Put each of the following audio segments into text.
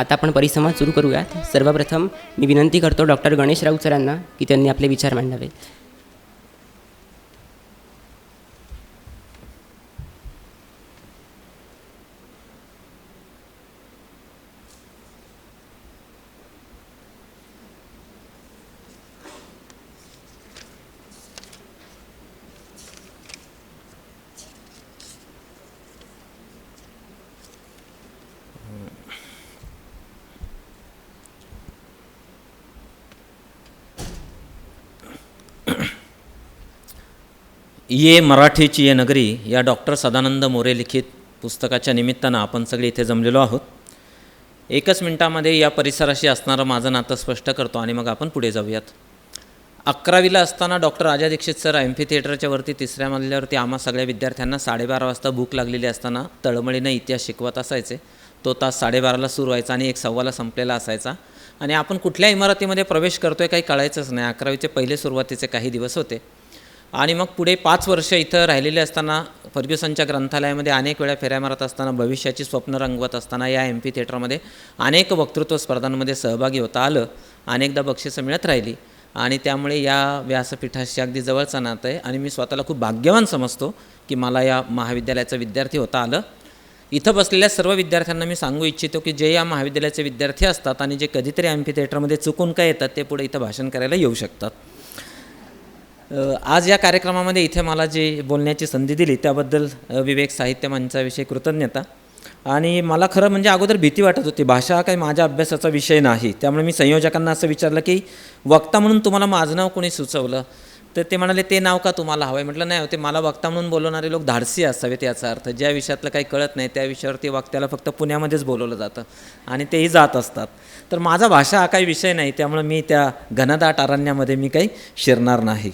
आता आपण परिसंवाद सुरू करूयात. सर्वप्रथम मी विनंती करतो डॉक्टर गणेश राऊत सरांना की त्यांनी आपले विचार मांडावेत. ये मराठीची ये नगरी या डॉक्टर सदानंद मोरे लिखित पुस्तकाच्या निमित्तानं आपण सगळे इथे जमलेलो आहोत. एकच मिनटामध्ये या परिसराशी असणारं माझं नातं स्पष्ट करतो आणि मग आपण पुढे जाऊयात. अकरावीला असताना डॉक्टर राजा दीक्षित सर एम्फी थिएटरच्या वरती तिसऱ्या मजल्यावरती आम्हा सगळ्या विद्यार्थ्यांना साडेबारा वाजता भूक लागलेली असताना तळमळीनं इतिहास शिकवत असायचे. तो तास साडेबाराला सुरू व्हायचा आणि एक सव्वाला संपलेला असायचा. आणि आपण कुठल्या इमारतीमध्ये प्रवेश करतोय काही कळायचंच नाही. अकरावीचे पहिले सुरुवातीचे काही दिवस होते. आणि मग पुढे पाच वर्ष इथं राहिलेले असताना फर्ग्युसनच्या ग्रंथालयामध्ये अनेक वेळा फेऱ्या मारत असताना भविष्याची स्वप्न रंगवत असताना या एम पी थिएटरमध्ये अनेक वक्तृत्व स्पर्धांमध्ये सहभागी होता आलं अनेकदा बक्षिसं मिळत राहिली. आणि त्यामुळे या व्यासपीठाशी अगदी जवळचं नातं आहे आणि मी स्वतःला खूप भाग्यवान समजतो की मला या महाविद्यालयाचा विद्यार्थी होता आलं. इथं बसलेल्या सर्व विद्यार्थ्यांना मी सांगू इच्छितो की जे या महाविद्यालयाचे विद्यार्थी असतात आणि जे कधीतरी एम पी थिएटरमध्ये चुकून काय येतात ते पुढे इथं भाषण करायला येऊ शकतात. आज या कार्यक्रमामध्ये इथे मला जी बोलण्याची संधी दिली त्याबद्दल विवेक साहित्य मंचाविषयी कृतज्ञता. आणि मला खरं म्हणजे अगोदर भीती वाटत होती भाषा हा काही माझ्या अभ्यासाचा विषय नाही त्यामुळे मी संयोजकांना असं विचारलं की वक्ता म्हणून तुम्हाला माझं नाव कोणी सुचवलं? तर ते म्हणाले ते नाव का तुम्हाला हवं आहे म्हटलं नाही होते मला वक्ता म्हणून बोलवणारे लोक धाडसी असावेत याचा अर्थ. ज्या विषयातलं काही कळत नाही त्या विषयावरती वक्त्याला फक्त पुण्यामध्येच बोलवलं जातं आणि तेही जात असतात. तर माझा भाषा हा काही विषय नाही त्यामुळे मी त्या घनदाट अरण्यामध्ये मी काही शिरणार नाही.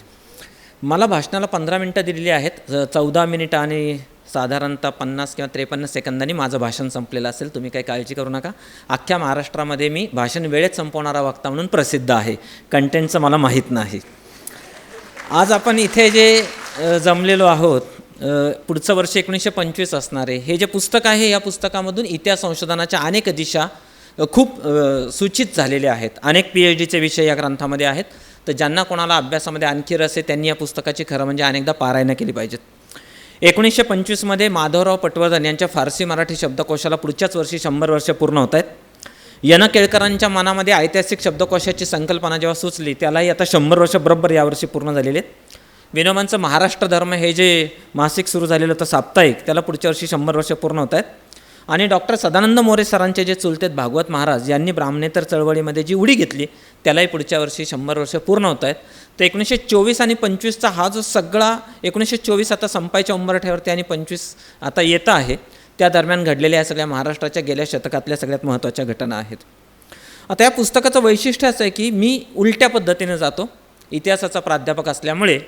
मला भाषणाला पंधरा मिनटं दिलेली आहेत. चौदा मिनिटं आणि साधारणतः पन्नास किंवा त्रेपन्न सेकंदांनी माझं भाषण संपलेलं असेल. तुम्ही काही काळजी करू नका. अख्ख्या महाराष्ट्रामध्ये मी भाषण वेळेत संपवणारा वक्ता म्हणून प्रसिद्ध आहे. कंटेंटचं मला माहीत नाही. आज आपण इथे जे जमलेलो आहोत पुढचं वर्ष एकोणीसशे पंचवीस असणारे हे जे पुस्तक आहे या पुस्तकामधून इतिहास संशोधनाच्या अनेक दिशा खूप सूचित झालेल्या आहेत. अनेक पी एच डीचे विषय या ग्रंथामध्ये आहेत. तर ज्यांना कोणाला अभ्यासामध्ये आणखी रस आहे त्यांनी या पुस्तकाची खरं म्हणजे अनेकदा पारायणं केली पाहिजेत. एकोणीसशे पंचवीसमध्ये माधवराव पटवर्धन यांच्या फारसी मराठी शब्दकोशाला पुढच्याच वर्षी शंभर वर्ष पूर्ण होत आहेत. यन केळकरांच्या मनामध्ये ऐतिहासिक शब्दकोशाची संकल्पना जेव्हा सुचली त्यालाही आता शंभर वर्ष बरोबर यावर्षी पूर्ण झालेले आहेत. विनोबांचं महाराष्ट्र धर्म हे जे मासिक सुरू झालेलं होतं साप्ताहिक त्याला पुढच्या वर्षी शंभर वर्ष पूर्ण होत आहेत. आणि डॉक्टर सदानंद मोरे सरांचे जे चुलतेत भागवत महाराज यांनी ब्राह्मणेतर चळवळीमध्ये जी उडी घेतली त्यालाही पुढच्या वर्षी शंभर वर्ष पूर्ण होत आहेत. तर एकोणीसशे चोवीस आणि पंचवीसचा हा जो सगळा एकोणीसशे चोवीस आता संपायच्या उंबरठ्यावरती आणि पंचवीस आता येतं आहे त्या दरम्यान घडलेल्या या सगळ्या महाराष्ट्राच्या गेल्या शतकातल्या सगळ्यात महत्त्वाच्या घटना आहेत. आता या पुस्तकाचं वैशिष्ट्य असं आहे की मी उलट्या पद्धतीने जातो इतिहासाचा प्राध्यापक असल्यामुळे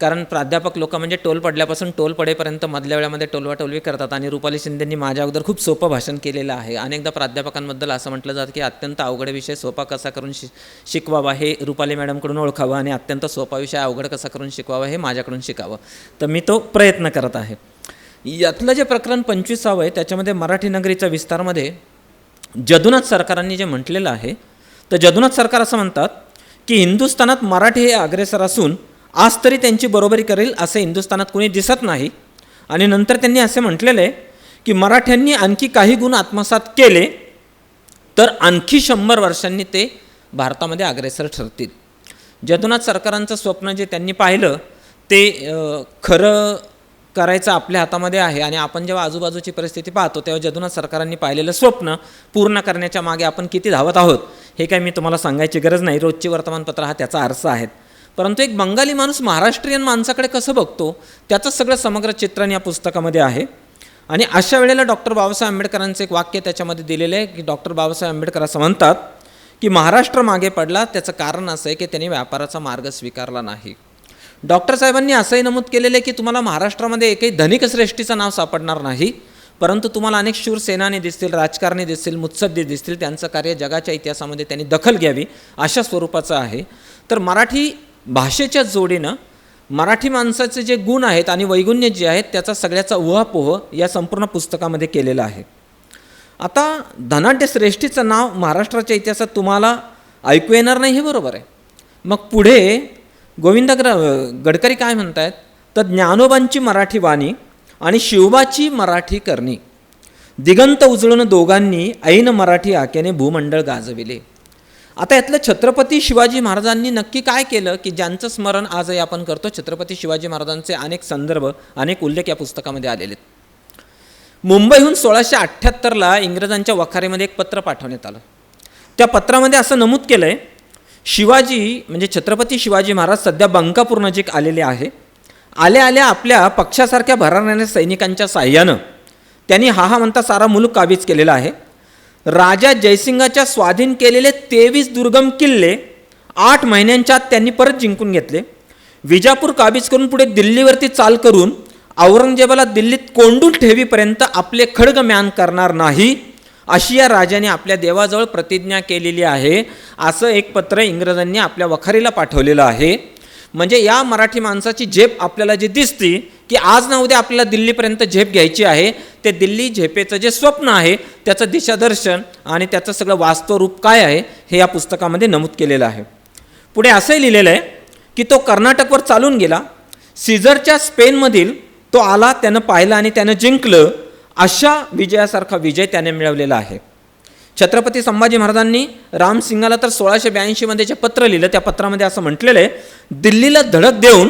कारण प्राध्यापक लोक म्हणजे टोल पडल्यापासून टोल पडेपर्यंत मधल्या वेळामध्ये टोलवाटोलवी करतात आणि रुपाली शिंदेंनी माझ्या अगोदर खूप सोपं भाषण केलेलं आहे. अनेकदा प्राध्यापकांबद्दल असं म्हटलं जातं की अत्यंत अवघड विषय सोपा कसा करून शि शिकवावा हे रुपाली मॅडमकडून ओळखावं आणि अत्यंत सोपा विषय अवघड कसा करून शिकवावा हे माझ्याकडून शिकावं. तर मी तो प्रयत्न करत आहे. यातलं जे प्रकरण पंचवीसावं आहे त्याच्यामध्ये मराठी नगरीच्या विस्तारमध्ये जदुनाथ सरकारांनी जे म्हटलेलं आहे तर जदुनाथ सरकार असं म्हणतात की हिंदुस्थानात मराठी हे अग्रेसर असून आज तरी त्यांची बरोबरी करेल असं हिंदुस्थानात कोणी दिसत नाही. आणि नंतर त्यांनी असे म्हटलेलं आहे की मराठ्यांनी आणखी काही गुण आत्मसात केले तर आणखी शंभर वर्षांनी ते भारतामध्ये अग्रेसर ठरतील. जदुनाथ सरकारांचं स्वप्न जे त्यांनी पाहिलं ते खरं करायचं आपल्या हातामध्ये आहे. आणि आपण जेव्हा आजूबाजूची परिस्थिती पाहतो तेव्हा जदुनाथ सरकारांनी पाहिलेलं स्वप्न पूर्ण करण्याच्या मागे आपण किती धावत आहोत हे काय मी तुम्हाला सांगायची गरज नाही. रोजची वर्तमानपत्र हा त्याचा आरसा आहेत परंतु एक बंगाली माणूस महाराष्ट्रीयन माणसाकडे कसं बघतो त्याचं सगळं समग्र चित्रण या पुस्तकामध्ये आहे. आणि अशा वेळेला डॉक्टर बाबासाहेब आंबेडकरांचं एक वाक्य त्याच्यामध्ये दिलेलं आहे की डॉक्टर बाबासाहेब आंबेडकर असं म्हणतात की महाराष्ट्र मागे पडला त्याचं कारण असं आहे की त्यांनी व्यापाराचा मार्ग स्वीकारला नाही. डॉक्टर साहेबांनी असंही नमूद केलेलं आहे की तुम्हाला महाराष्ट्रामध्ये एकही धनिक श्रेष्ठीचं नाव सापडणार नाही परंतु तुम्हाला अनेक शूर सेनानी दिसतील राजकारणी दिसतील मुत्सद्दी दिसतील त्यांचं कार्य जगाच्या इतिहासामध्ये त्यांनी दखल घ्यावी अशा स्वरूपाचं आहे. तर मराठी भाषेच्या जोडीनं मराठी माणसाचे जे गुण आहेत आणि वैगुण्य जे आहेत त्याचा सगळ्याचा उहापोह या संपूर्ण पुस्तकामध्ये केलेला आहे. आता धनाढ्य श्रेष्ठीचं नाव महाराष्ट्राच्या इतिहासात तुम्हाला ऐकू येणार नाही हे बरोबर आहे. मग पुढे गोविंद ग्र गडकरी काय म्हणतायत? तर ज्ञानोबांची मराठी वाणी आणि शिवबाची मराठी करणी. दिगंत उजळून दोघांनी ऐन मराठी आक्याने भूमंडळ गाजविले. आता यातलं छत्रपती शिवाजी महाराजांनी नक्की काय केलं की ज्यांचं स्मरण आजही आपण करतो छत्रपती शिवाजी महाराजांचे अनेक संदर्भ अनेक उल्लेख या पुस्तकामध्ये आलेले आहेत. मुंबईहून सोळाशे अठ्ठ्याहत्तरला इंग्रजांच्या वखारीमध्ये एक पत्र पाठवण्यात आलं. त्या पत्रामध्ये असं नमूद केलं आहे शिवाजी म्हणजे छत्रपती शिवाजी महाराज सध्या बंकापूर नजीक आलेले आहे. आल्या आल्या आपल्या पक्षासारख्या भरारणाऱ्या सैनिकांच्या साह्यानं त्यांनी हा हा म्हणता सारा मुलूक काबीज केलेला आहे. राजा जयसिंगाच्या स्वाधीन केलेले तेवीस दुर्गम किल्ले आठ महिन्यांच्या आत त्यांनी परत जिंकून घेतले. विजापूर काबीज करून पुढे दिल्लीवरती चाल करून औरंगजेबाला दिल्लीत कोंडून ठेवीपर्यंत आपले खडग म्यान करणार नाही अशी या राजाने आपल्या देवाजवळ प्रतिज्ञा केलेली आहे. असं एक पत्र इंग्रजांनी आपल्या वखारीला पाठवलेलं आहे. म्हणजे या मराठी माणसाची झेप आपल्याला जी दिसती की आज ना उद्या आपल्याला दिल्लीपर्यंत झेप घ्यायची आहे. ते दिल्ली झेपेचं जे स्वप्न आहे त्याचं दिशादर्शन आणि त्याचं सगळं वास्तव रूप काय आहे हे या पुस्तकामध्ये नमूद केलेलं आहे. पुढे असंही लिहिलेलं आहे की तो कर्नाटकवर चालून गेला. सीझरच्या स्पेनमधील तो आला त्यानं पाहिलं आणि त्यानं जिंकलं अशा विजयासारखा विजय त्याने मिळवलेला आहे. छत्रपती संभाजी महाराजांनी रामसिंगाला तर सोळाशे ब्याऐंशीमध्ये जे पत्र लिहिलं त्या पत्रामध्ये असं म्हटलेलं आहे दिल्लीला धडक देऊन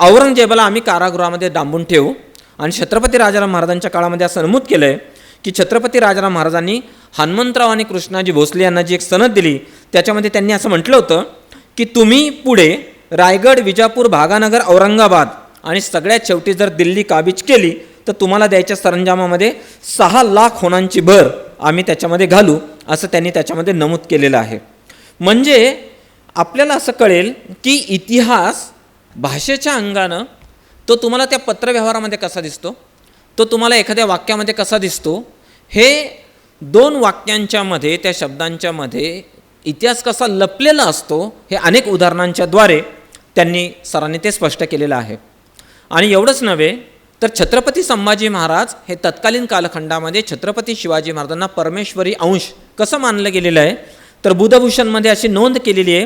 औरंगजेबाला आम्ही कारागृहामध्ये डांबून ठेवू. आणि छत्रपती राजाराम महाराजांच्या काळामध्ये असं नमूद केलं आहे की छत्रपती राजाराम महाराजांनी हनुमंतराव आणि कृष्णाजी भोसले यांना जी एक सनद दिली त्याच्यामध्ये त्यांनी असं म्हटलं होतं की तुम्ही पुढे रायगड विजापूर भागानगर औरंगाबाद आणि सगळ्यात शेवटी जर दिल्ली काबीज केली तर तुम्हाला द्यायच्या सरंजामामध्ये सहा लाख होणांची भर आम्ही त्याच्यामध्ये घालू असं त्यांनी त्याच्यामध्ये नमूद केलेलं आहे. म्हणजे आपल्याला असं कळेल की इतिहास भाषेच्या अंगानं तो तुम्हाला त्या पत्रव्यवहारामध्ये कसा दिसतो? तो तुम्हाला एखाद्या वाक्यामध्ये कसा दिसतो? हे दोन वाक्यांच्यामध्ये त्या शब्दांच्यामध्ये इतिहास कसा लपलेला असतो हे अनेक उदाहरणांच्याद्वारे त्यांनी सरांनी ते स्पष्ट केलेलं आहे. आणि एवढंच नव्हे तर छत्रपती संभाजी महाराज हे तत्कालीन कालखंडामध्ये छत्रपती शिवाजी महाराजांना परमेश्वरी अंश कसं मानलं गेलेलं आहे? तर बुधभूषणमध्ये अशी नोंद केलेली आहे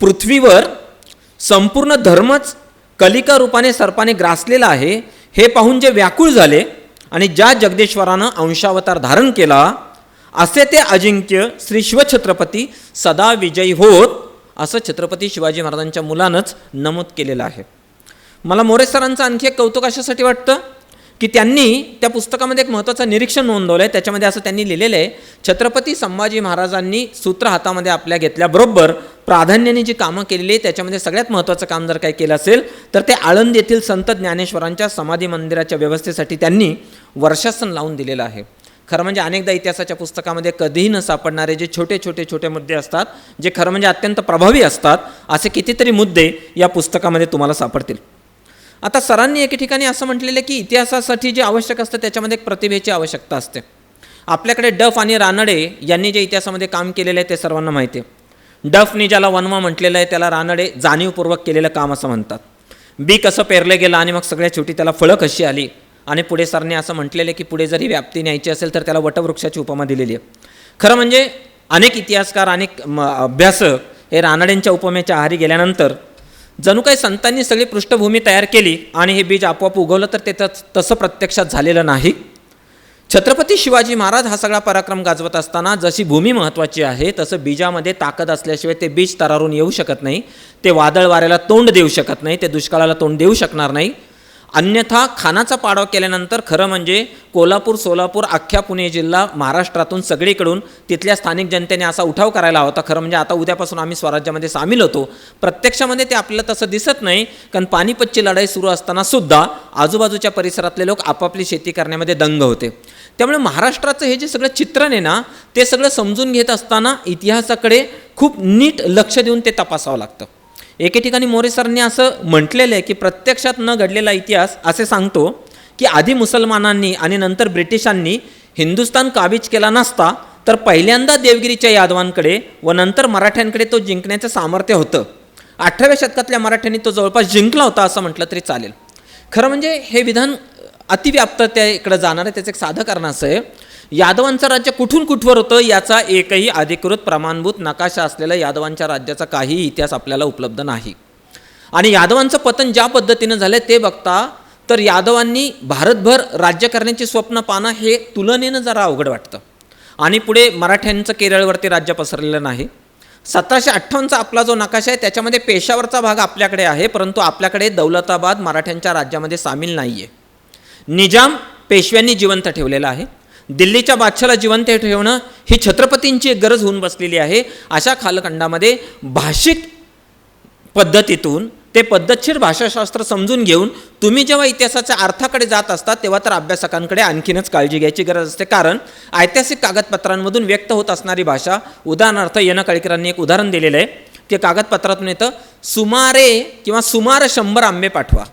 पृथ्वीवर संपूर्ण धर्मच कलिका रूपाने सर्पाने ग्रासलेला आहे. हे पाहून जे व्याकुळ झाले आणि ज्या जगदेश्वरानं अंशावतार धारण केला असे ते अजिंक्य श्री शिवछत्रपती सदा विजयी होत असं छत्रपती शिवाजी महाराजांच्या मुलानंच नमूद केलेलं आहे. मला मोरे सरांचं आणखी एक कौतुक अशासाठी वाटतं की त्यांनी त्या पुस्तकामध्ये एक महत्त्वाचं निरीक्षण नोंदवलं आहे त्याच्यामध्ये असं त्यांनी लिहिलेलं आहे छत्रपती संभाजी महाराजांनी सूत्र हातामध्ये आपल्या घेतल्याबरोबर प्राधान्याने जी कामं केलेली आहे त्याच्यामध्ये सगळ्यात महत्त्वाचं काम जर काही केलं असेल तर ते आळंद येथील संत ज्ञानेश्वरांच्या समाधी मंदिराच्या व्यवस्थेसाठी त्यांनी वर्षासन लावून दिलेलं आहे. खरं म्हणजे अनेकदा इतिहासाच्या पुस्तकामध्ये कधीही न सापडणारे जे छोटे छोटे छोटे मुद्दे असतात जे खरं म्हणजे अत्यंत प्रभावी असतात असे कितीतरी मुद्दे या पुस्तकामध्ये तुम्हाला सापडतील. आता सरांनी एके ठिकाणी असं म्हटलेलं की इतिहासासाठी जे आवश्यक असतं त्याच्यामध्ये एक प्रतिभेची आवश्यकता असते. आपल्याकडे डफ आणि रानडे यांनी जे इतिहासामध्ये काम केलेलं आहे ते सर्वांना माहिती आहे. डफनी ज्याला वनवा म्हटलेलं आहे त्याला रानडे जाणीवपूर्वक केलेलं काम असं म्हणतात. बी कसं पेरलं गेलं आणि मग सगळ्या शेवटी त्याला फळं कशी आली? आणि पुढे सरने असं म्हटलेलं की पुढे जरी व्याप्ती न्यायची असेल तर त्याला वटवृक्षाची उपमा दिलेली आहे. खरं म्हणजे अनेक इतिहासकार अनेक म, अभ्यासक हे रानडेंच्या उपमेच्या आहारी गेल्यानंतर जणू काही संतांनी सगळी पृष्ठभूमी तयार केली आणि हे बीज आपोआप उगवलं तर ते तसं प्रत्यक्षात झालेलं नाही. छत्रपती शिवाजी महाराज हा सगळा पराक्रम गाजवत असताना जशी भूमी महत्त्वाची आहे तसं बीजामध्ये ताकद असल्याशिवाय ते बीज तरारून येऊ शकत नाही. ते वादळ वाऱ्याला तोंड देऊ शकत नाही ते दुष्काळाला तोंड देऊ शकणार नाही. अन्यथा खानाचा पाडाव केल्यानंतर खरं म्हणजे कोल्हापूर सोलापूर अख्ख्या पुणे जिल्हा महाराष्ट्रातून सगळीकडून तिथल्या स्थानिक जनतेने असा उठाव करायला होता खरं म्हणजे आता उद्यापासून आम्ही स्वराज्यामध्ये सामील होतो. प्रत्यक्षामध्ये ते आपल्याला तसं दिसत नाही कारण पानिपतची लढाई सुरू असताना सुद्धा आजूबाजूच्या परिसरातले लोक आपापली शेती करण्यामध्ये दंग होते. त्यामुळे महाराष्ट्राचं हे जे सगळं चित्रण आहे ना ते सगळं समजून घेत असताना इतिहासाकडे खूप नीट लक्ष देऊन ते तपासावं लागतं. एके ठिकाणी मोरे सरांनी असं म्हटलेलं आहे की प्रत्यक्षात न घडलेला इतिहास असे सांगतो की आधी मुसलमानांनी आणि नंतर ब्रिटिशांनी हिंदुस्तान काबीज केला नसता तर पहिल्यांदा देवगिरीच्या यादवांकडे व नंतर मराठ्यांकडे तो जिंकण्याचं सामर्थ्य होतं. अठराव्या शतकातल्या मराठ्यांनी तो जवळपास जिंकला होता असं म्हटलं तरी चालेल. खरं म्हणजे हे विधान अतिव्याप्त त्या इकडं जाणार आहे त्याचं एक साधं कारण असं आहे. यादवांचं राज्य कुठून कुठवर होतं याचा एकही अधिकृत प्रमाणभूत नकाशा असलेला यादवांच्या राज्याचा काही इतिहास आपल्याला उपलब्ध नाही. आणि यादवांचं पतन ज्या पद्धतीनं झालं ते बघता तर यादवांनी भारतभर राज्य करण्याची स्वप्न पाहणं हे तुलनेनं जरा अवघड वाटतं. आणि पुढे मराठ्यांचं केरळवरती राज्य पसरलेलं नाही. सतराशे अठ्ठावन्नचा आपला जो नकाशा आहे त्याच्यामध्ये पेशावरचा भाग आपल्याकडे आहे परंतु आपल्याकडे दौलताबाद मराठ्यांच्या राज्यामध्ये सामील नाही आहे निजाम पेशव्यांनी जिवंत ठेवलेला आहे. दिल्लीच्या बादशाला जिवंत ठेवणं ही छत्रपतींची एक गरज होऊन बसलेली आहे. अशा कालखंडामध्ये भाषिक पद्धतीतून ते पद्धतशीर भाषाशास्त्र समजून घेऊन तुम्ही जेव्हा इतिहासाच्या अर्थाकडे जात असता तेव्हा तर अभ्यासकांकडे आणखीनच काळजी घ्यायची गरज असते. कारण ऐतिहासिक कागदपत्रांमधून व्यक्त होत असणारी भाषा उदाहरणार्थ येणं काळीकरांनी एक उदाहरण दिलेलं आहे की कागदपत्रातून येतं सुमारे किंवा सुमार शंभर आंबे पाठवा.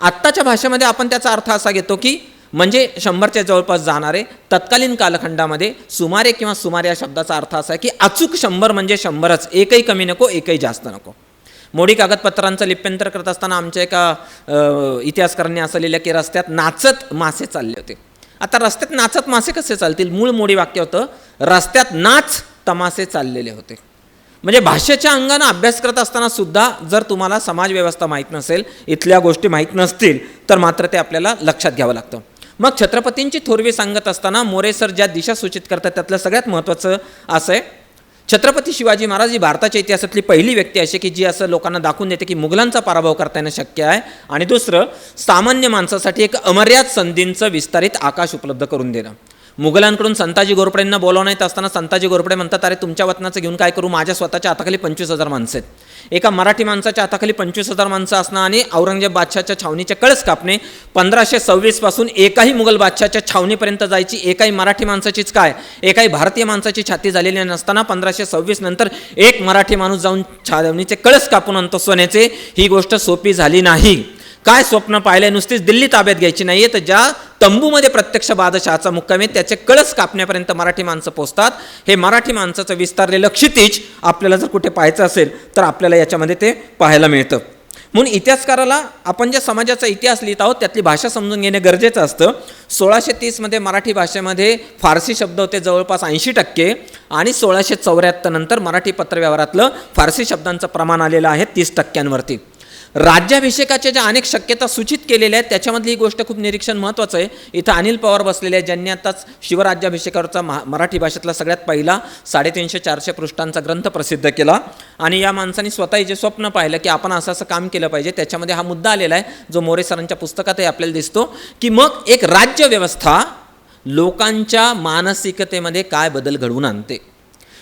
आत्ताच्या भाषेमध्ये आपण त्याचा अर्थ असा घेतो की म्हणजे शंभरच्या जवळपास जाणारे तत्कालीन कालखंडामध्ये सुमारे किंवा सुमारे या शब्दाचा अर्थ असा आहे की अचूक शंभर म्हणजे शंभरच एकही कमी नको एकही जास्त नको. मोडी कागदपत्रांचं लिप्यंतर करत असताना आमच्या एका इतिहासकारांनी असं लिहिलं की रस्त्यात नाचत मासे चालले होते. आता रस्त्यात नाचत मासे कसे चालतील? मूळ मोडी वाक्य होतं रस्त्यात नाच तमासे चाललेले होते. म्हणजे भाषेच्या अंगानं अभ्यास करत असताना सुद्धा जर तुम्हाला समाजव्यवस्था माहीत नसेल इथल्या गोष्टी माहीत नसतील तर मात्र ते आपल्याला लक्षात घ्यावं लागतं. मग छत्रपतींची थोरवी सांगत असताना मोरे सर ज्या दिशा सूचित करतात त्यातलं सगळ्यात महत्त्वाचं असं आहे. छत्रपती शिवाजी महाराज ही भारताच्या इतिहासातली पहिली व्यक्ती अशी की जी असं लोकांना दाखवून देते की मुघलांचा पराभव करता येणं शक्य आहे. आणि दुसरं सामान्य माणसासाठी एक अमर्याद संधींचं विस्तारित आकाश उपलब्ध करून देणं. मुघलांकडून संताजी गोरपडेंना बोलावणं येत असताना संताजी गोरपडे म्हणतात अरे तुमच्या वतनाचं घेऊन काय करू? माझ्या स्वतःच्या हाताखाली पंचवीस हजार माणसं आहेत. एका मराठी माणसाच्या हाताखाली पंचवीस हजार माणसं असणं आणि औरंगजेब बादशाच्या छावणीचे कळस कापणे पंधराशे सव्वीसपासून एकाही मुघल बादशाच्या छावणीपर्यंत जायची एकाही मराठी माणसाचीच काय? एकाही भारतीय माणसाची छाती झालेली नसताना पंधराशे सव्वीस नंतर एक मराठी माणूस जाऊन छावणीचे कळस कापून आणतो सोन्याचे ही गोष्ट सोपी झाली नाही. काय स्वप्न पाहिले नुसतीच दिल्ली ताब्यात घ्यायची नाही आहे तर ज्या तंबूमध्ये प्रत्यक्ष बादशहाचा मुक्काम आहे त्याचे कळस कापण्यापर्यंत मराठी माणसं पोचतात हे मराठी माणसाचं विस्तारलेलं क्षितिज आपल्याला जर कुठे पाहायचं असेल तर आपल्याला याच्यामध्ये ते पाहायला मिळतं. म्हणून इतिहासकाराला आपण ज्या समाजाचा इतिहास लिहित आहोत त्यातली भाषा समजून घेणे गरजेचं असतं. सोळाशे तीसमध्ये मराठी भाषेमध्ये फारसी शब्द होते जवळपास ऐंशी टक्के. आणि सोळाशे चौऱ्याहत्तर नंतर मराठी पत्रव्यवहारातलं फारसी शब्दांचं प्रमाण आलेलं आहे तीस टक्क्यांवरती. राज्याभिषेकाच्या ज्या अनेक शक्यता सूचित केलेल्या आहेत त्याच्यामधली ही गोष्ट खूप निरीक्षण महत्त्वाचं आहे. इथं अनिल पवार बसलेले आहेत ज्यांनी आताच शिवराज्याभिषेकावरचा महा मराठी भाषेतला सगळ्यात पहिला साडेतीनशे चारशे पृष्ठांचा ग्रंथ प्रसिद्ध केला. आणि या माणसाने स्वतः जे स्वप्न पाहिलं की आपण असं असं काम केलं पाहिजे त्याच्यामध्ये हा मुद्दा आलेला आहे जो मोरे सरांच्या पुस्तकातही आपल्याला दिसतो की मग एक राज्यव्यवस्था लोकांच्या मानसिकतेमध्ये काय बदल घडवून आणते.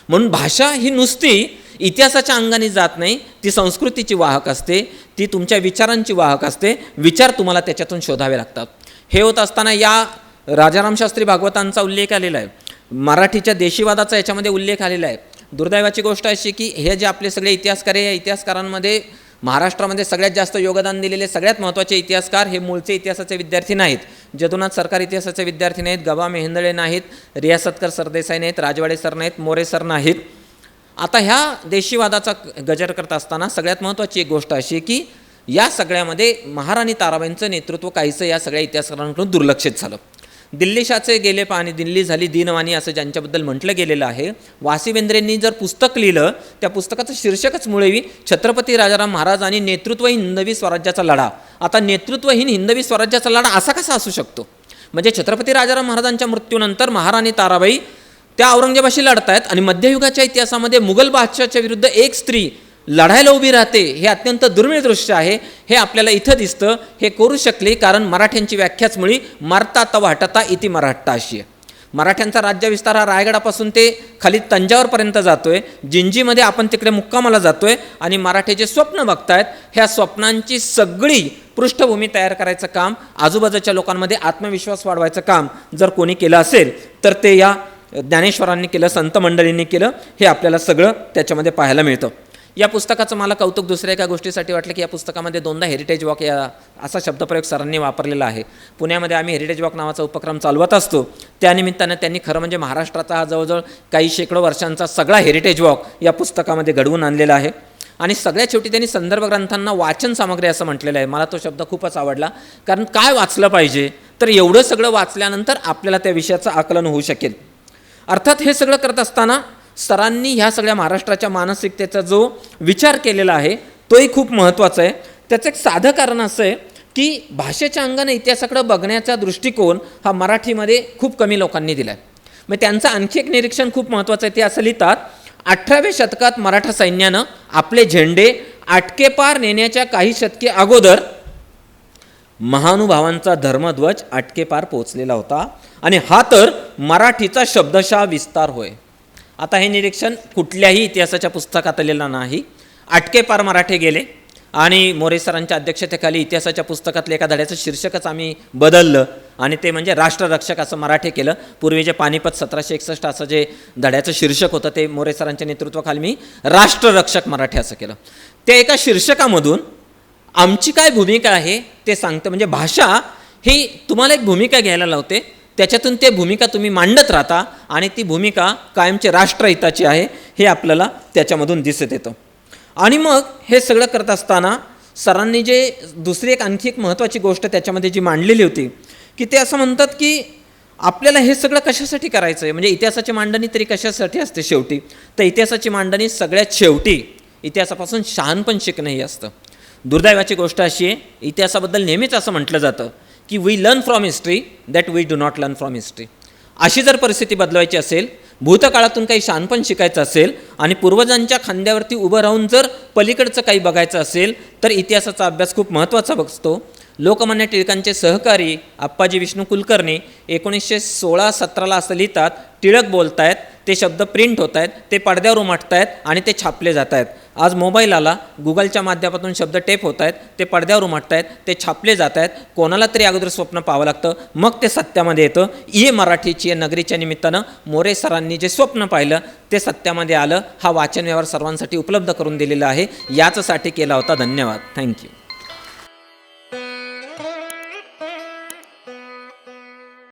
म्हणून भाषा ही नुसती इतिहासाच्या अंगाने जात नाही ती संस्कृतीची वाहक असते ती तुमच्या विचारांची वाहक असते विचार तुम्हाला त्याच्यातून शोधावे लागतात. हे होत असताना या राजारामशास्त्री भागवतांचा उल्लेख आलेला आहे. मराठीच्या देशीवादाचा याच्यामध्ये उल्लेख आलेला आहे. दुर्दैवाची गोष्ट अशी की हे जे आपले सगळे इतिहासकार आहे या इतिहासकारांमध्ये महाराष्ट्रामध्ये सगळ्यात जास्त योगदान दिलेले सगळ्यात महत्त्वाचे इतिहासकार हे मूळचे इतिहासाचे विद्यार्थी नाहीत. जदुनाथ सरकार इतिहासाचे विद्यार्थी नाहीत गवा मेहेंदळे नाहीत रियासतकर सरदेसाई नाहीत राजवाडे सर नाहीत मोरे सर नाहीत. आता ह्या देशीवादाचा गजर करत असताना सगळ्यात महत्त्वाची एक गोष्ट अशी आहे की या सगळ्यामध्ये महाराणी ताराबाईंचं नेतृत्व काहीसं या सगळ्या इतिहासकारांकडून दुर्लक्षित झालं. दिल्लीशाचे गेले पाणी दिल्ली झाली दिनवाणी असं ज्यांच्याबद्दल म्हटलं गेलेलं आहे वासी बेंद्रेंनी जर पुस्तक लिहिलं त्या पुस्तकाचं शीर्षकच मुळेवी छत्रपती राजाराम महाराज आणि नेतृत्वहीन हिंदवी स्वराज्याचा लढा. आता नेतृत्वहीन हिंदवी स्वराज्याचा लढा असा कसा असू शकतो? म्हणजे छत्रपती राजाराम महाराजांच्या मृत्यूनंतर महाराणी ताराबाई त्या औरंगजेबाशी लढतायत आणि मध्ययुगाच्या इतिहासामध्ये मुघल बादशाच्या विरुद्ध एक स्त्री लढायला उभी राहते हे अत्यंत दुर्मिळ दृश्य आहे. हे आपल्याला इथं दिसतं. हे करू शकले कारण मराठ्यांची व्याख्याच मुळी मारता तव हटता इति मराठा अशी आहे. मराठ्यांचा राज्यविस्तार हा रायगडापासून ते खाली तंजावरपर्यंत जातो आहे जिंजीमध्ये आपण तिकडे मुक्कामाला जातो आहे आणि मराठे जे स्वप्न बघतायत ह्या स्वप्नांची सगळी पृष्ठभूमी तयार करायचं काम आजूबाजूच्या लोकांमध्ये आत्मविश्वास वाढवायचं काम जर कोणी केलं असेल तर ते या ज्ञानेश्वरांनी केलं संत मंडळींनी केलं हे आपल्याला सगळं त्याच्यामध्ये पाहायला मिळतं. या पुस्तकाचं मला कौतुक दुसऱ्या एका गोष्टीसाठी वाटलं की या पुस्तकामध्ये दोनदा हेरिटेज वॉक या असा शब्दप्रयोग सरांनी वापरलेला आहे. पुण्यामध्ये आम्ही हेरिटेज वॉक नावाचा उपक्रम चालवत असतो. त्यानिमित्तानं त्यांनी खरं म्हणजे महाराष्ट्राचा हा जवळजवळ काही शेकडो वर्षांचा सगळा हेरिटेज वॉक या पुस्तकामध्ये घडवून आणलेला आहे. आणि सगळ्यात शेवटी त्यांनी संदर्भ ग्रंथांना वाचन सामग्री असं म्हटलेलं आहे. मला तो शब्द खूपच आवडला. कारण काय वाचलं पाहिजे? तर एवढं सगळं वाचल्यानंतर आपल्याला त्या विषयाचं आकलन होऊ शकेल. अर्थात हे सगळं करत असताना सरांनी ह्या सगळ्या महाराष्ट्राच्या मानसिकतेचा जो विचार केलेला आहे तोही खूप महत्त्वाचा आहे. त्याचं एक साधं कारण असं आहे की भाषेच्या अंगाने इतिहासाकडं बघण्याचा दृष्टिकोन हा मराठीमध्ये खूप कमी लोकांनी दिला आहे मग त्यांचं आणखी एक निरीक्षण खूप महत्त्वाचं आहे ते असं लिहितात अठराव्या शतकात मराठा सैन्यानं आपले झेंडे आटकेपार नेण्याच्या काही शतके अगोदर महानुभावांचा धर्मध्वज अटकेपार पोचलेला होता. आणि हा तर मराठीचा शब्दशः विस्तार होय. आता हे निरीक्षण कुठल्याही इतिहासाच्या पुस्तकात आलेलं नाही. आटकेपार मराठे गेले. आणि मोरे सरांच्या अध्यक्षतेखाली इतिहासाच्या पुस्तकातलं एका धड्याचं शीर्षकच आम्ही बदललं. आणि ते म्हणजे राष्ट्ररक्षक असं मराठे केलं. पूर्वी जे पानिपत सतराशे एकसष्ट असं जे धड्याचं शीर्षक होतं ते मोरे सरांच्या नेतृत्वाखाली मी राष्ट्ररक्षक मराठे असं केलं. त्या एका शीर्षकामधून आमची काय भूमिका आहे ते सांगतं. म्हणजे भाषा ही तुम्हाला एक भूमिका घ्यायला लावते. त्याच्यातून ते भूमिका तुम्ही मांडत राहता आणि ती भूमिका कायमची राष्ट्रहिताची आहे हे आपल्याला त्याच्यामधून दिसत येतं. आणि मग हे सगळं करत असताना सरांनी जे दुसरी एक आणखी एक महत्त्वाची गोष्ट त्याच्यामध्ये जी मांडलेली होती की ते असं म्हणतात की आपल्याला हे सगळं कशासाठी करायचं आहे म्हणजे इतिहासाची मांडणी तरी कशासाठी असते शेवटी? तर इतिहासाची मांडणी सगळ्यात शेवटी इतिहासापासून शहाणपण शिकणं हे असतं. दुर्दैवाची गोष्ट अशी आहे इतिहासाबद्दल नेहमीच असं म्हटलं जातं की we learn from history that we do not learn from history अशी जर परिस्थिती बदलवायची असेल भूतकाळातून काही शानपण शिकायचं असेल आणि पूर्वजांच्या खांद्यावरती उभं राहून जर पलीकडचं काही बघायचं असेल तर इतिहासाचा अभ्यास खूप महत्त्वाचा बसतो लोकमान्य टिळकांचे सहकारी आप्पाजी विष्णू कुलकर्णी एकोणीसशे सोळा सतराला असं लिहितात टिळक बोलतायत ते शब्द प्रिंट होत आहेत ते पडद्यावर उमटत आहेत आणि ते छापले जात आहेत आज मोबाईल आला गुगलच्या माध्यमातून शब्द टेप होत आहेत ते पडद्यावर उमटत आहेत ते छापले जात आहेत कोणाला तरी अगोदर स्वप्न पाहावं लागतं मग ते सत्यामध्ये येतं. ये मराठीची नगरीच्या निमित्तानं मोरे सरांनी जे स्वप्न पाहिलं ते सत्यामध्ये आलं. हा वाचन व्यवहार सर्वांसाठी उपलब्ध करून दिलेला आहे. याचसाठी केला होता धन्यवाद. थँक्यू